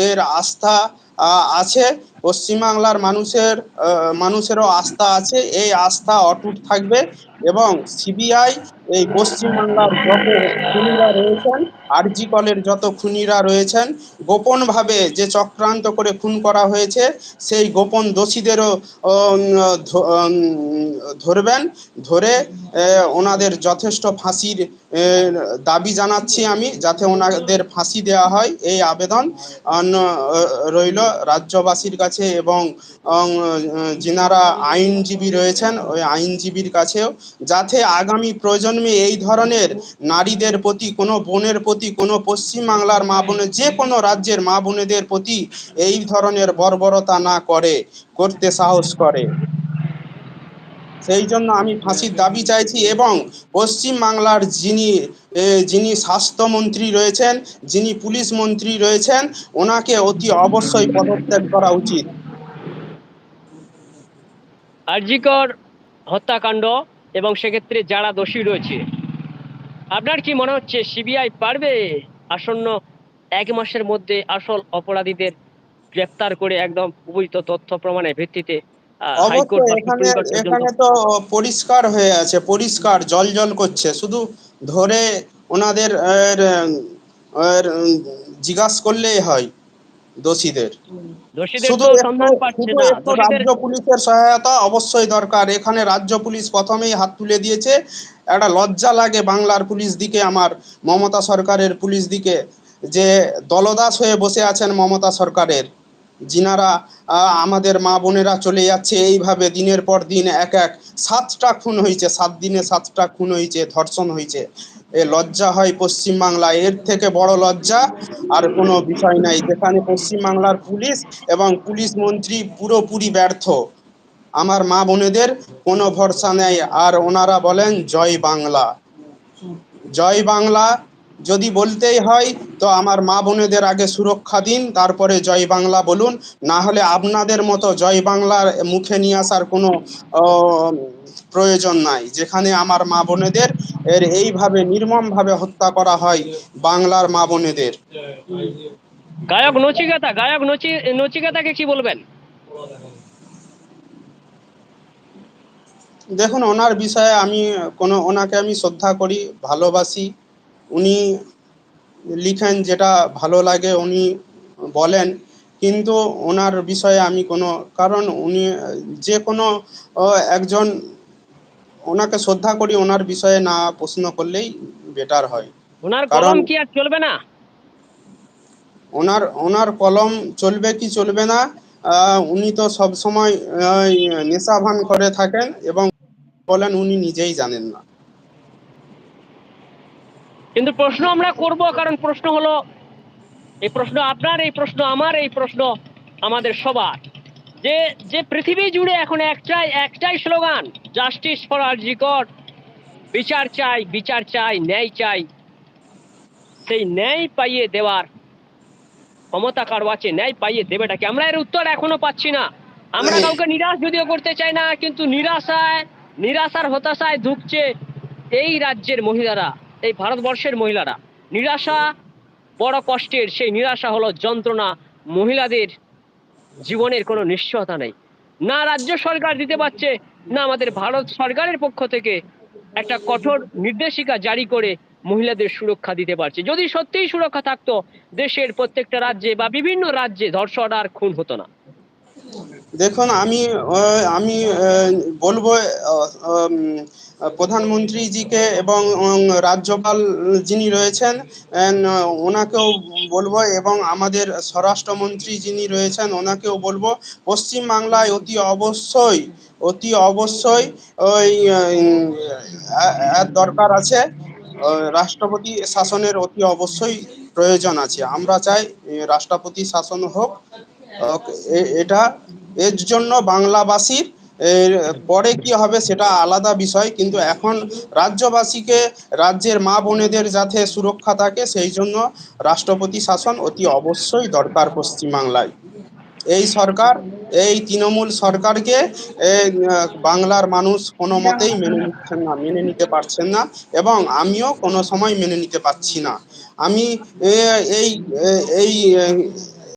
এর আস্থা আছে। পশ্চিমবাংলার মানুষের মানুষেরও আস্থা আছে। এই আস্থা অটুট থাকবে এবং সিবিআই এই পশ্চিমবাংলার যত খুনিরা রয়েছেন, আরজি কলের যত খুনিরা রয়েছেন, গোপনভাবে যে চক্রান্ত করে খুন করা হয়েছে, সেই গোপন দোষীদেরও ধরবেন, ধরে ওনাদের যথেষ্ট ফাঁসির দাবি জানাচ্ছি আমি, যাতে ওনাদের ফাঁসি দেওয়া হয়, এই আবেদন রইল রাজ্যবাসীর কাছে এবং যিনারা আইনজীবী রয়েছেন, ওই আইনজীবীর কাছেও, যাতে আগামী প্রজন্মে এই ধরনের নারীদের প্রতি, কোনো বোনের প্রতি, কোনো পশ্চিমবাংলার মা বোনের যে কোনো রাজ্যের মা বোনেদের প্রতি এই ধরনের বর্বরতা না করে, করতে সাহস করে। সেই জন্য আমি ফাঁসির দাবি চাইছি এবং পশ্চিম বাংলার যিনি যিনি স্বাস্থ্যমন্ত্রী রয়েছেন, যিনি পুলিশ মন্ত্রী রয়েছেন, ওনাকে অতি অবশ্যই পদত্যাগ করা উচিত। আরজিকর হত্যাকাণ্ড এবং সেক্ষেত্রে যারা দোষী রয়েছে। আপনার কি মনে হচ্ছে সিবিআই পারবে আসন্ন এক মাসের মধ্যে আসল অপরাধীদের গ্রেপ্তার করে একদম উপযুক্ত তথ্য প্রমাণের ভিত্তিতে এখানে তো পরিষ্কার হয়ে আছে পরিষ্কার জল জল করছে। শুধু ধরে ওনাদের এর, এর, করলেই হয় দোষীদের। শুধু একটু রাজ্য পুলিশের সহায়তা অবশ্যই দরকার। এখানে রাজ্য পুলিশ প্রথমেই হাত তুলে দিয়েছে। একটা লজ্জা লাগে বাংলার পুলিশ দিকে আমার মমতা সরকারের পুলিশ দিকে। যে দলদাস হয়ে বসে আছেন মমতা সরকারের। যিনারা আমাদের মা বোনেরা চলে যাচ্ছে এইভাবে দিনের পর দিন এক এক। সাতটা খুন হয়েছে সাত দিনে সাতটা খুন হয়েছে ধর্ষণ হয়েছে এ লজ্জা হয় পশ্চিমবাংলায় এর থেকে বড় লজ্জা আর কোনো বিষয় নাই। যেখানে পশ্চিমবাংলার পুলিশ এবং পুলিশ মন্ত্রী পুরোপুরি ব্যর্থ। আমার মা বোনেদের কোনো ভরসা নেই। আর ওনারা বলেন, জয় বাংলা। জয় বাংলা যদি বলতেই হয় তো আমার মা বোনেদের আগে সুরক্ষা দিন তারপরে জয় বাংলা বলুন। না হলে আপনাদের মতো জয় বাংলার মুখে নিয়ে আসার কোনো প্রয়োজন নাই। যেখানে আমার মা বোনেদের এর এইভাবে নির্মমভাবে হত্যা করা হয় বাংলার মা বোনেদের। গায়ক নচিকেতা গায়ক নচি নচিকেতাকে কি বলবেন? দেখুন ওনার বিষয়ে আমি কোনো ওনাকে আমি শ্রদ্ধা করি ভালোবাসি। উনি লিখেন যেটা ভালো লাগে উনি বলেন কিন্তু ওনার বিষয়ে আমি কোনো কারণ উনি যে কোনো একজন ওনাকে শ্রদ্ধা করি ওনার বিষয়ে না প্রশ্ন করলেই বেটার হয়। ওনার কলম কি আর চলবে না? ওনার ওনার কলম চলবে কি চলবে না উনি তো সব সময় নেশা ভান করে থাকেন এবং বলেন উনি নিজেই জানেন না। কিন্তু প্রশ্ন আমরা করব, কারণ প্রশ্ন হলো, এই প্রশ্ন আপনার, এই প্রশ্ন আমার, এই প্রশ্ন আমাদের সবার। যে যে পৃথিবী জুড়ে এখন একটাই একটাই স্লোগান, জাস্টিস ফর আরজিকর বিচার চাই বিচার চাই, ন্যায় চাই। সেই ন্যায় পাইয়ে দেওয়ার ক্ষমতা কারও আছে? ন্যায় পাইয়ে দেবেটাকে আমরা এর উত্তর এখনও পাচ্ছি না। আমরা কাউকে নিরাশ যদিও করতে চাই না, কিন্তু নিরাশায়, নিরাশার হতাশায় ধুকছে এই রাজ্যের মহিলারা। এই ভারতবর্ষের মহিলারা। নিরাশা বড় কষ্টের, সেই নিরাশা হলো যন্ত্রণা মহিলাদের জীবনের কোনো নিশ্চয়তা নেই। না রাজ্য সরকার দিতে পারছে, না আমাদের ভারত সরকারের পক্ষ থেকে একটা কঠোর নির্দেশিকা জারি করে মহিলাদের সুরক্ষা দিতে পারছে। যদি সত্যিই সুরক্ষা থাকতো, দেশের প্রত্যেকটা রাজ্যে বা বিভিন্ন রাজ্যে ধর্ষণ আর খুন হতো না। দেখুন, আমি আমি বলব প্রধানমন্ত্রীজিকে এবং রাজ্যপাল যিনি রয়েছেন ওনাকেও বলব এবং আমাদের স্বরাষ্ট্রমন্ত্রী যিনি রয়েছেন, ওনাকেও বলব, পশ্চিমবাংলায় অতি অবশ্যই অতি অবশ্যই ওই দরকার আছে রাষ্ট্রপতি শাসনের অতি অবশ্যই প্রয়োজন আছে। আমরা চাই, রাষ্ট্রপতি শাসন হোক এটা এর জন্য এর পরে কি হবে সেটা আলাদা বিষয়, কিন্তু এখন রাজ্যবাসীকে, রাজ্যের মা বোনেদের যাতে সুরক্ষা থাকে, সেই জন্য রাষ্ট্রপতি শাসন অতি অবশ্যই দরকার পশ্চিমবাংলায়। এই সরকার, এই তৃণমূল সরকারকে বাংলার মানুষ কোনো মতেই মেনে নিচ্ছেন না, মেনে নিতে পারছেন না, এবং আমিও কোনো সময় মেনে নিতে পারছি না। আমি এই এই